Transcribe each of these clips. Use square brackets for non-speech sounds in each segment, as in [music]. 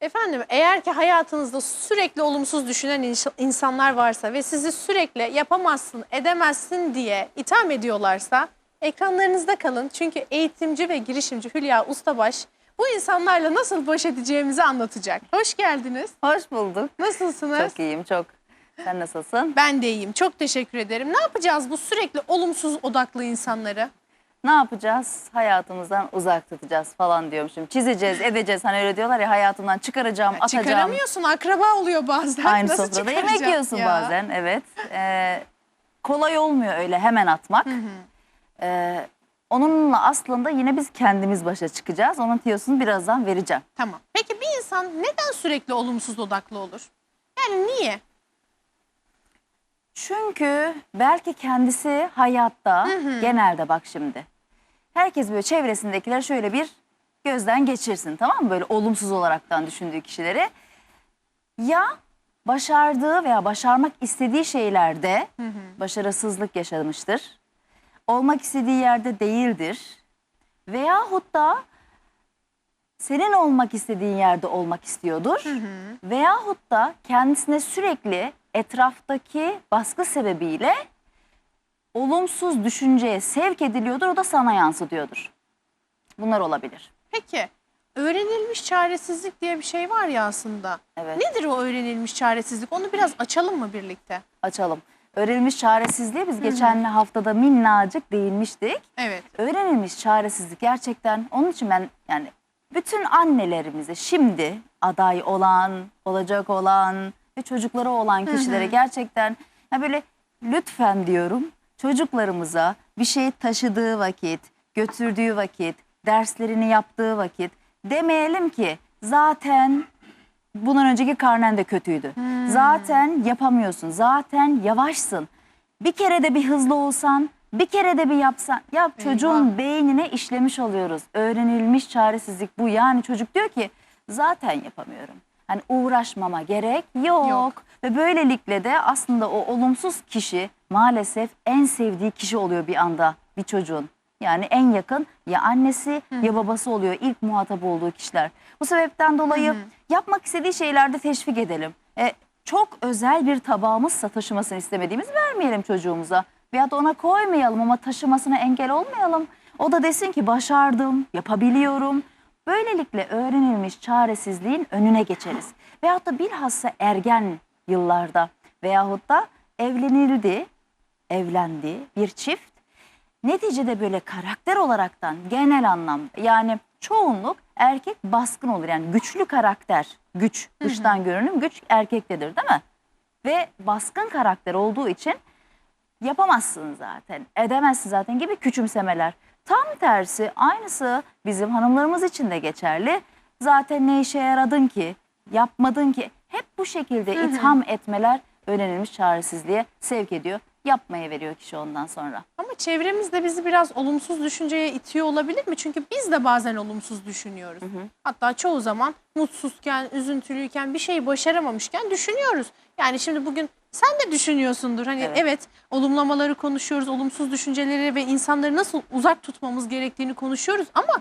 Efendim eğer ki hayatınızda sürekli olumsuz düşünen ins- insanlar varsa ve sizi sürekli yapamazsın, edemezsin diye itham ediyorlarsa ekranlarınızda kalın. Çünkü eğitimci ve girişimci Hülya Ustabaş bu insanlarla nasıl baş edeceğimizi anlatacak. Hoş geldiniz. Hoş bulduk. Nasılsınız? Çok iyiyim çok. Sen nasılsın? Ben de iyiyim. Çok teşekkür ederim. Ne yapacağız bu sürekli olumsuz odaklı insanları? Ne yapacağız? Hayatımızdan uzak tutacağız falan diyormuşum. Çizeceğiz, edeceğiz. Hani öyle diyorlar ya hayatımdan çıkaracağım, atacağım. Çıkaramıyorsun. Akraba oluyor bazen. Aynı Nasıl sofrada yemek çıkaracağım yiyorsun ya? bazen. Evet. Ee, kolay olmuyor öyle hemen atmak. Ee, onunla aslında yine biz kendimiz başa çıkacağız. Onun tiyosunu birazdan vereceğim. Tamam. Peki bir insan neden sürekli olumsuz odaklı olur? Yani niye? Çünkü belki kendisi hayatta genelde bak şimdi. Herkes böyle çevresindekiler şöyle bir gözden geçirsin tamam mı? Böyle olumsuz olaraktan düşündüğü kişileri. Ya başardığı veya başarmak istediği şeylerde başarısızlık yaşamıştır. Olmak istediği yerde değildir. Veyahut da senin olmak istediğin yerde olmak istiyordur. Veyahut da kendisine sürekli etraftaki baskı sebebiyle olumsuz düşünceye sevk ediliyordur. O da sana yansıtıyordur. Bunlar olabilir. Peki öğrenilmiş çaresizlik diye bir şey var ya aslında. Evet. Nedir o öğrenilmiş çaresizlik? Onu biraz açalım mı birlikte? Açalım. Öğrenilmiş çaresizliğe biz geçen haftada minnacık değinmiştik. Evet. öğrenilmiş çaresizlik gerçekten onun için ben yani bütün annelerimize şimdi aday olan, olacak olan ve çocukları olan kişilere gerçekten ya böyle lütfen diyorum çocuklarımıza bir şey taşıdığı vakit, götürdüğü vakit, derslerini yaptığı vakit demeyelim ki zaten bundan önceki karnen de kötüydü. Zaten yapamıyorsun. Zaten yavaşsın. Bir kere de bir hızlı olsan, bir kere de bir yapsan. Ya çocuğun beynine işlemiş oluyoruz. Öğrenilmiş çaresizlik bu. Yani çocuk diyor ki zaten yapamıyorum. Hani uğraşmama gerek yok. Yok. Ve böylelikle de aslında o olumsuz kişi maalesef en sevdiği kişi oluyor bir anda bir çocuğun. Yani en yakın ya annesi ya babası oluyor ilk muhatap olduğu kişiler. Bu sebepten dolayı yapmak istediği şeylerde teşvik edelim. E, çok özel bir tabağımızsa taşımasını istemediğimiz vermeyelim çocuğumuza. Veyahut da ona koymayalım ama taşımasına engel olmayalım. O da desin ki başardım, yapabiliyorum. Böylelikle öğrenilmiş çaresizliğin önüne geçeriz. Veyahut da bilhassa ergen yıllarda veyahut da evlenildi, evlendi bir çift neticede böyle karakter olaraktan genel anlamda yani çoğunluk erkek baskın olur. Yani güçlü karakter, güç, dıştan görünüm güç erkektedir değil mi? Ve baskın karakter olduğu için yapamazsın zaten, edemezsin zaten gibi küçümsemeler. Tam tersi aynısı bizim hanımlarımız için de geçerli. Zaten ne işe yaradın ki, yapmadın ki hep bu şekilde itham etmeler öğrenilmiş çaresizliğe sevk ediyor. Yapmaya veriyor kişi ondan sonra. Ama çevremizde bizi biraz olumsuz düşünceye itiyor olabilir mi? Çünkü biz de bazen olumsuz düşünüyoruz. Hatta çoğu zaman mutsuzken, üzüntülüyken, bir şeyi başaramamışken düşünüyoruz. Yani şimdi bugün sen de düşünüyorsundur. Hani evet. Evet. olumlamaları konuşuyoruz, olumsuz düşünceleri ve insanları nasıl uzak tutmamız gerektiğini konuşuyoruz ama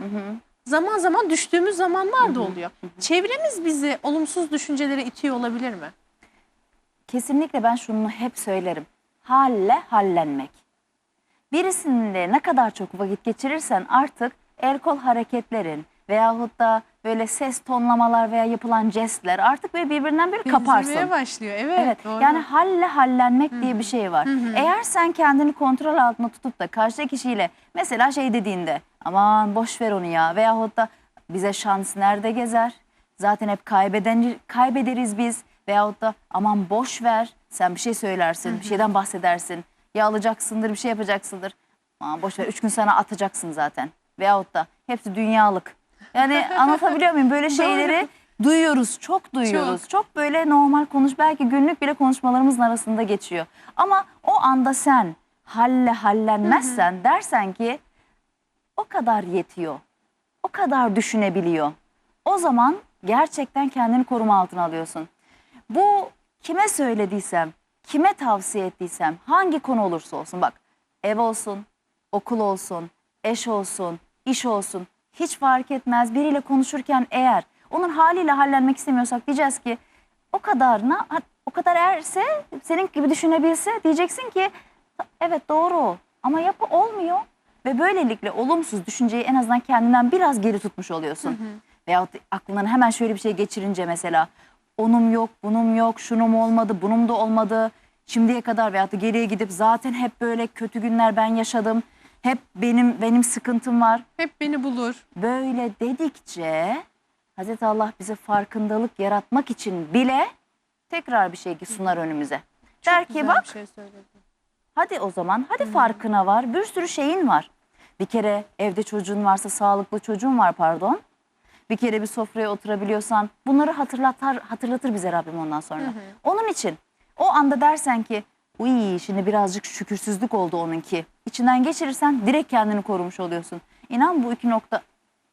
zaman zaman düştüğümüz zamanlar da oluyor. Çevremiz bizi olumsuz düşüncelere itiyor olabilir mi? Kesinlikle ben şunu hep söylerim. Halle hallenmek. Birisinde ne kadar çok vakit geçirirsen artık el kol hareketlerin veyahut da böyle ses tonlamalar veya yapılan jestler artık böyle birbirinden bir kaparsın. Başlıyor. Evet, Evet doğru. yani halle hallenmek diye bir şey var. Eğer sen kendini kontrol altında tutup da karşı kişiyle mesela şey dediğinde aman boş ver onu ya veyahut da bize şans nerede gezer? Zaten hep kaybeden kaybederiz biz veyahut da aman boş ver sen bir şey söylersin bir şeyden bahsedersin ya alacaksındır bir şey yapacaksındır. Aman boş ver üç gün sana atacaksın zaten veyahut da hepsi dünyalık. Yani anlatabiliyor muyum böyle şeyleri duyuyoruz çok duyuyoruz. Çok. böyle normal konuş belki günlük bile konuşmalarımızın arasında geçiyor. Ama o anda sen halle hallenmezsen dersen ki o kadar yetiyor. O kadar düşünebiliyor. O zaman gerçekten kendini koruma altına alıyorsun. Bu kime söylediysem, kime tavsiye ettiysem, hangi konu olursa olsun bak ev olsun, okul olsun, eş olsun, iş olsun hiç fark etmez. Biriyle konuşurken eğer Onun haliyle hallenmek istemiyorsak diyeceğiz ki o kadarına o kadar erse senin gibi düşünebilse diyeceksin ki evet doğru ama yapı olmuyor. Ve böylelikle olumsuz düşünceyi en azından kendinden biraz geri tutmuş oluyorsun. Veyahut aklından hemen şöyle bir şey geçirince mesela onum yok, bunum yok, şunum olmadı, bunum da olmadı. Şimdiye kadar veyahut da geriye gidip zaten hep böyle kötü günler ben yaşadım. Hep benim benim sıkıntım var. Hep beni bulur. Böyle dedikçe Hazreti Allah bize farkındalık yaratmak için bile tekrar bir şey sunar önümüze. Der ki bak şey. Hadi o zaman hadi farkına var. Bir sürü şeyin var. Bir kere evde çocuğun varsa sağlıklı çocuğun var pardon. Bir kere bir sofraya oturabiliyorsan bunları hatırlatar hatırlatır bize Rabbim ondan sonra. Onun için o anda dersen ki uy şimdi birazcık şükürsüzlük oldu onunki. İçinden geçirirsen direkt kendini korumuş oluyorsun. İnan bu iki nokta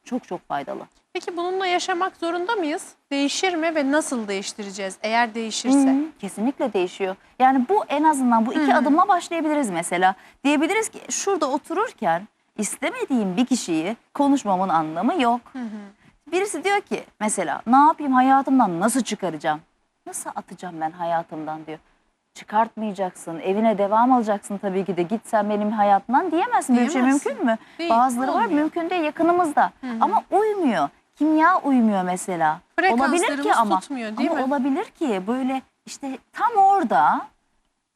çok çok faydalı. Peki bununla yaşamak zorunda mıyız? Değişir mi ve nasıl değiştireceğiz eğer değişirse? Hı, kesinlikle değişiyor. Yani bu en azından bu iki adımla başlayabiliriz mesela. Diyebiliriz ki şurada otururken istemediğim bir kişiyi konuşmamın anlamı yok. Birisi diyor ki mesela ne yapayım hayatımdan nasıl çıkaracağım? Nasıl atacağım ben hayatımdan diyor. Çıkartmayacaksın, evine devam alacaksın tabii ki de git sen benim hayatımdan diyemezsin. Böyle şey mümkün mü? Değil, Bazıları var olmuyor. mümkün değil yakınımızda ama uymuyor. Kimya uymuyor mesela. Olabilir ki ama, tutmuyor, değil ama mi? olabilir ki böyle işte tam orada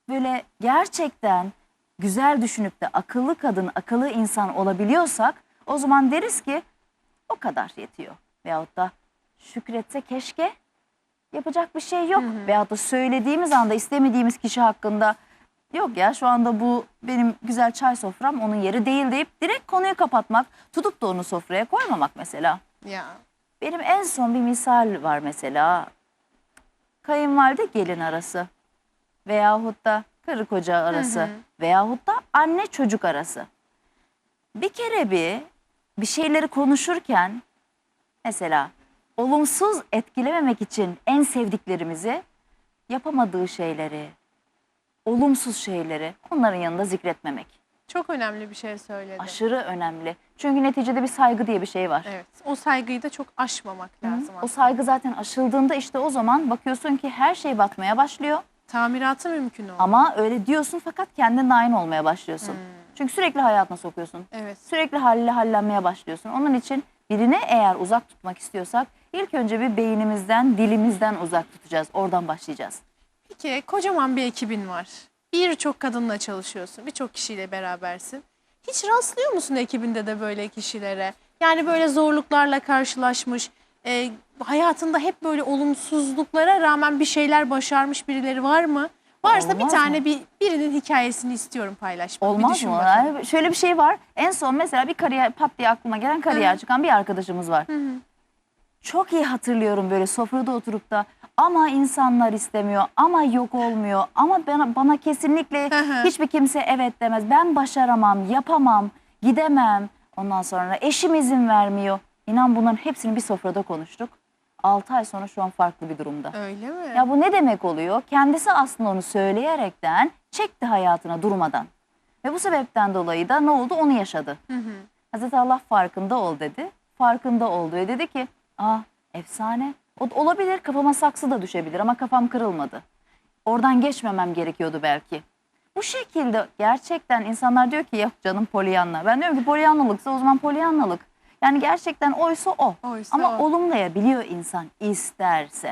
böyle gerçekten güzel düşünüp de akıllı kadın, akıllı insan olabiliyorsak o zaman deriz ki o kadar yetiyor. Veyahut da şükretse keşke yapacak bir şey yok. Veyahut da söylediğimiz anda istemediğimiz kişi hakkında yok ya şu anda bu benim güzel çay sofram onun yeri değil deyip direkt konuyu kapatmak, tutup da onu sofraya koymamak mesela. Ya Benim en son bir misal var mesela. Kayınvalide gelin arası veyahut da karı koca arası veyahut da anne çocuk arası. Bir kere bir bir şeyleri konuşurken mesela olumsuz etkilememek için en sevdiklerimizi yapamadığı şeyleri, olumsuz şeyleri onların yanında zikretmemek. çok önemli bir şey söyledin. Aşırı önemli. Çünkü neticede bir saygı diye bir şey var. Evet. O saygıyı da çok aşmamak lazım O aslında. saygı zaten aşıldığında işte o zaman bakıyorsun ki her şey batmaya başlıyor. Tamiratı mümkün oldu. Ama öyle diyorsun fakat kendin aynı olmaya başlıyorsun. Çünkü sürekli hayatına sokuyorsun. Evet. Sürekli haliyle hallenmeye başlıyorsun. Onun için birini eğer uzak tutmak istiyorsak ilk önce bir beynimizden, dilimizden uzak tutacağız. Oradan başlayacağız. Peki kocaman bir ekibin var. Birçok kadınla çalışıyorsun. Birçok kişiyle berabersin. Hiç rastlıyor musun ekibinde de böyle kişilere? Yani böyle zorluklarla karşılaşmış, e, hayatında hep böyle olumsuzluklara rağmen bir şeyler başarmış birileri var mı? Varsa bir Olmaz tane mı? bir birinin hikayesini istiyorum paylaşmak. Bir Olmaz düşün mı? bakalım. Yani şöyle bir şey var. En son mesela bir kariyer pat diye aklıma gelen kariyer çıkan bir arkadaşımız var. Çok iyi hatırlıyorum böyle sofrada oturup da ama insanlar istemiyor ama yok olmuyor ama bana, bana kesinlikle Hı hı. hiçbir kimse evet demez. Ben başaramam, yapamam, gidemem. Ondan sonra eşim izin vermiyor. İnan bunların hepsini bir sofrada konuştuk. 6 ay sonra şu an farklı bir durumda. Öyle mi? Ya bu ne demek oluyor? Kendisi aslında onu söyleyerekten çekti hayatına durmadan. Ve bu sebepten dolayı da ne oldu? Onu yaşadı. Hazreti Allah farkında ol dedi. Farkında oldu ve dedi ki aa efsane. O, olabilir kafama saksı da düşebilir ama kafam kırılmadı. Oradan geçmemem gerekiyordu belki. Bu şekilde gerçekten insanlar diyor ki yok canım polyanla. Ben diyorum ki polyanlalıksa o zaman polyanlalık. Yani gerçekten oysa o. Oysa ama o. olumlayabiliyor insan isterse.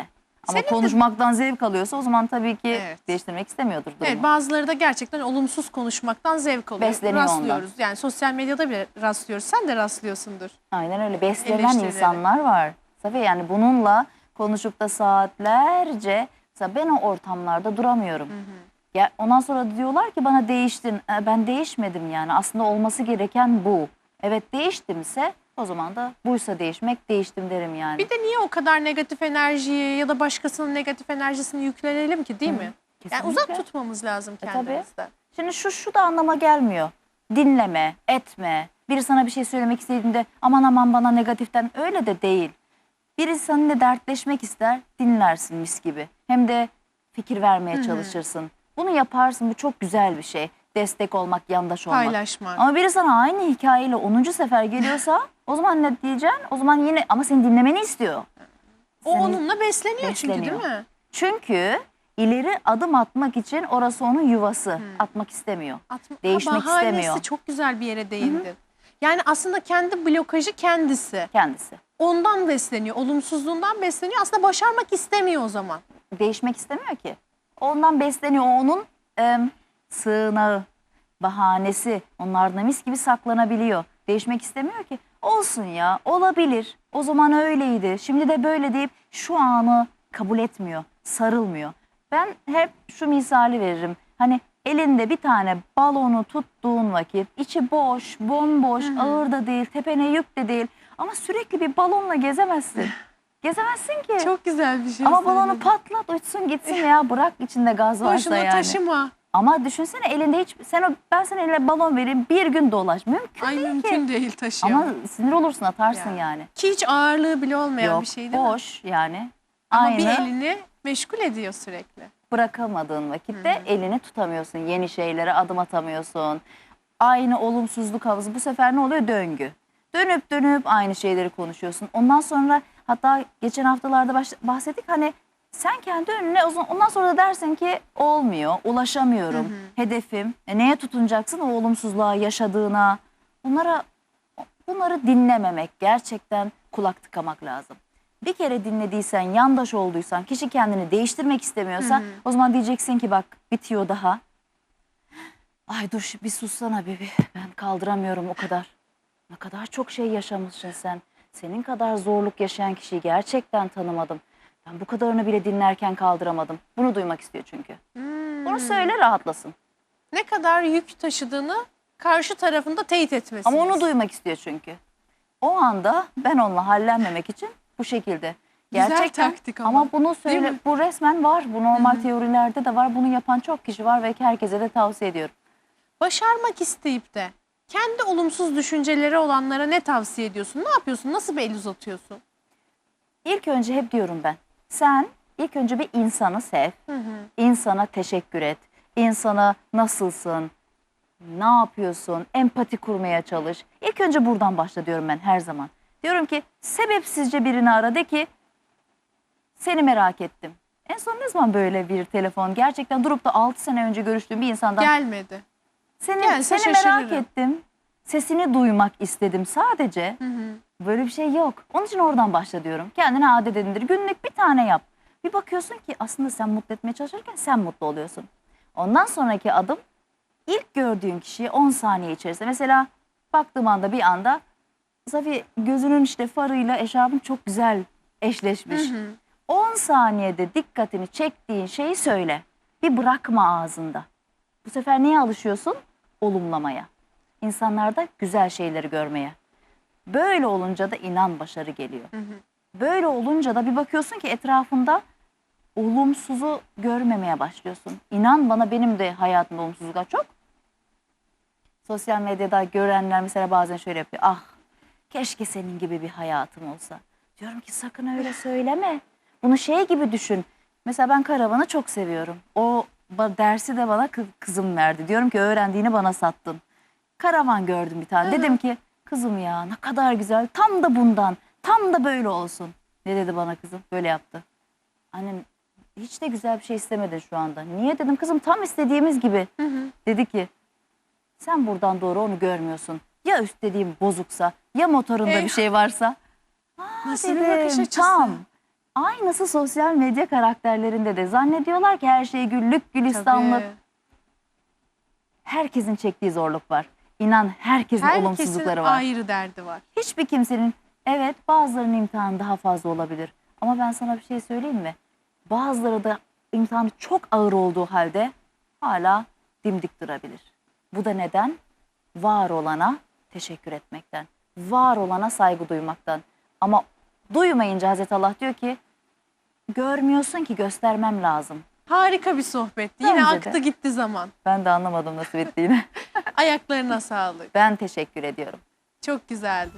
Ama Senin de- konuşmaktan zevk alıyorsa o zaman tabii ki Evet. değiştirmek istemiyordur durumu. Evet bazıları da gerçekten olumsuz konuşmaktan zevk alıyor. Besleniyor ondan. Rastlıyoruz. Yani sosyal medyada bile rastlıyoruz. Sen de rastlıyorsundur. Aynen öyle beslenen insanlar var. Safiye yani bununla konuşup da saatlerce mesela ben o ortamlarda duramıyorum. Ya ondan sonra diyorlar ki bana değiştin. E, Ben değişmedim yani. Aslında olması gereken bu. Evet değiştimse o zaman da buysa değişmek değiştim derim yani. Bir de niye o kadar negatif enerjiyi ya da başkasının negatif enerjisini yüklenelim ki değil mi? Yani kesinlikle. uzak tutmamız lazım E, tabii. kendimizden. Şimdi şu şu da anlama gelmiyor. Dinleme, etme. Biri sana bir şey söylemek istediğinde aman aman bana negatiften öyle de değil. Biri seninle dertleşmek ister, dinlersin mis gibi. Hem de fikir vermeye çalışırsın. Bunu yaparsın, bu çok güzel bir şey. Destek olmak, yandaş olmak. Paylaşmak. Ama biri sana aynı hikayeyle 10. sefer geliyorsa o zaman ne diyeceksin? O zaman yine ama seni dinlemeni istiyor. O Senin- onunla besleniyor, çünkü Besleniyor. değil mi? Çünkü ileri adım atmak için orası onun yuvası. Atmak istemiyor. Atma, Değişmek bahanesi istemiyor. çok güzel bir yere değindin. Yani aslında kendi blokajı kendisi. Kendisi. Ondan besleniyor, olumsuzluğundan besleniyor. Aslında başarmak istemiyor o zaman. Değişmek istemiyor ki. Ondan besleniyor. O onun em, sığınağı, bahanesi. Onlardan mis gibi saklanabiliyor. Değişmek istemiyor ki. Olsun ya olabilir. O zaman öyleydi. Şimdi de böyle deyip şu anı kabul etmiyor. Sarılmıyor. Ben hep şu misali veririm. Hani elinde bir tane balonu tuttuğun vakit içi boş, bomboş, ağır da değil, tepene yük de değil. Ama sürekli bir balonla gezemezsin. Gezemezsin ki. Çok güzel bir şey Ama balonu patlat uçsun gitsin ya bırak içinde gaz varsa Boşuna yani. taşıma. Ama düşünsene elinde hiç sen o, ben sana eline balon vereyim bir gün dolaş mümkün Ay değil mümkün ki. değil taşıyamam. Ama sinir olursun atarsın Yani. yani. Ki hiç ağırlığı bile olmayan Yok bir şey değil mi? boş yani. Ama Aynı bir elini meşgul ediyor sürekli. bırakamadığın vakitte elini tutamıyorsun. Yeni şeylere adım atamıyorsun. Aynı olumsuzluk havası bu sefer ne oluyor? Döngü. Dönüp dönüp aynı şeyleri konuşuyorsun. Ondan sonra hatta geçen haftalarda bahsettik hani sen kendi önüne o zaman- ondan sonra da dersin ki olmuyor, ulaşamıyorum, hedefim. E neye tutunacaksın? O olumsuzluğa, yaşadığına. Bunlara bunları dinlememek, gerçekten kulak tıkamak lazım. Bir kere dinlediysen, yandaş olduysan, kişi kendini değiştirmek istemiyorsa o zaman diyeceksin ki bak bitiyor daha. Ay dur bir sussana bebi ben kaldıramıyorum o kadar. Ne kadar çok şey yaşamışsın sen. Senin kadar zorluk yaşayan kişiyi gerçekten tanımadım. Ben bu kadarını bile dinlerken kaldıramadım. Bunu duymak istiyor çünkü. Hmm. Bunu söyle rahatlasın. Ne kadar yük taşıdığını karşı tarafında teyit etmesi. Ama onu duymak istiyor çünkü. O anda ben onunla hallenmemek için bu şekilde. Güzel Gerçekten taktik ama, bunu değil söyle bu resmen var. Bu normal teorilerde de var. Bunu yapan çok kişi var ve herkese de tavsiye ediyorum. Başarmak isteyip de kendi olumsuz düşünceleri olanlara ne tavsiye ediyorsun? Ne yapıyorsun? Nasıl bir el uzatıyorsun? İlk önce hep diyorum ben. Sen ilk önce bir insanı sev. insana teşekkür et. İnsana nasılsın? Ne yapıyorsun? Empati kurmaya çalış. İlk önce buradan başla diyorum ben her zaman. Diyorum ki sebepsizce birini ara de ki seni merak ettim. En son ne zaman böyle bir telefon gerçekten durup da 6 sene önce görüştüğüm bir insandan Gelmedi. seni, gelse seni merak şaşırırım. ettim. Sesini duymak istedim sadece. Böyle bir şey yok. Onun için oradan başla diyorum. Kendine adet edindir. Günlük bir tane yap. Bir bakıyorsun ki aslında sen mutlu etmeye çalışırken sen mutlu oluyorsun. Ondan sonraki adım ilk gördüğün kişiyi 10 saniye içerisinde. Mesela baktığım anda bir anda Zafi gözünün işte farıyla eşarbın çok güzel eşleşmiş. 10 saniyede dikkatini çektiğin şeyi söyle. Bir bırakma ağzında. Bu sefer neye alışıyorsun? Olumlamaya. İnsanlarda güzel şeyleri görmeye. Böyle olunca da inan başarı geliyor. Böyle olunca da bir bakıyorsun ki etrafında olumsuzu görmemeye başlıyorsun. İnan bana benim de hayatımda olumsuzluklar çok. Sosyal medyada görenler mesela bazen şöyle yapıyor. Ah keşke senin gibi bir hayatım olsa. Diyorum ki sakın öyle söyleme. Bunu şey gibi düşün. Mesela ben karavanı çok seviyorum. O dersi de bana kı- kızım verdi. Diyorum ki öğrendiğini bana sattın. Karavan gördüm bir tane. Dedim ki kızım ya ne kadar güzel. Tam da bundan. Tam da böyle olsun. Ne dedi bana kızım? Böyle yaptı. Annem hiç de güzel bir şey istemedin şu anda. Niye dedim kızım tam istediğimiz gibi. Dedi ki sen buradan doğru onu görmüyorsun. Ya üst dediğim bozuksa ya motorunda bir Eyvah. şey varsa. Nasıl bir dedim, bakış açısı? Tam. Aynısı sosyal medya karakterlerinde de zannediyorlar ki her şey güllük gülistanlık. Tabii. Herkesin çektiği zorluk var. İnan herkesin, Herkesin olumsuzlukları var. ayrı derdi var. Hiçbir kimsenin evet bazılarının imtihanı daha fazla olabilir. Ama ben sana bir şey söyleyeyim mi? Bazıları da imtihanı çok ağır olduğu halde hala dimdik durabilir. Bu da neden? Var olana teşekkür etmekten. Var olana saygı duymaktan. Ama duymayınca Hazreti Allah diyor ki görmüyorsun ki göstermem lazım. Harika bir sohbetti. Yine Bence de. aktı gitti zaman. Ben de anlamadım nasıl bittiğini. [laughs] Ayaklarına sağlık. ben teşekkür ediyorum. Çok güzeldi.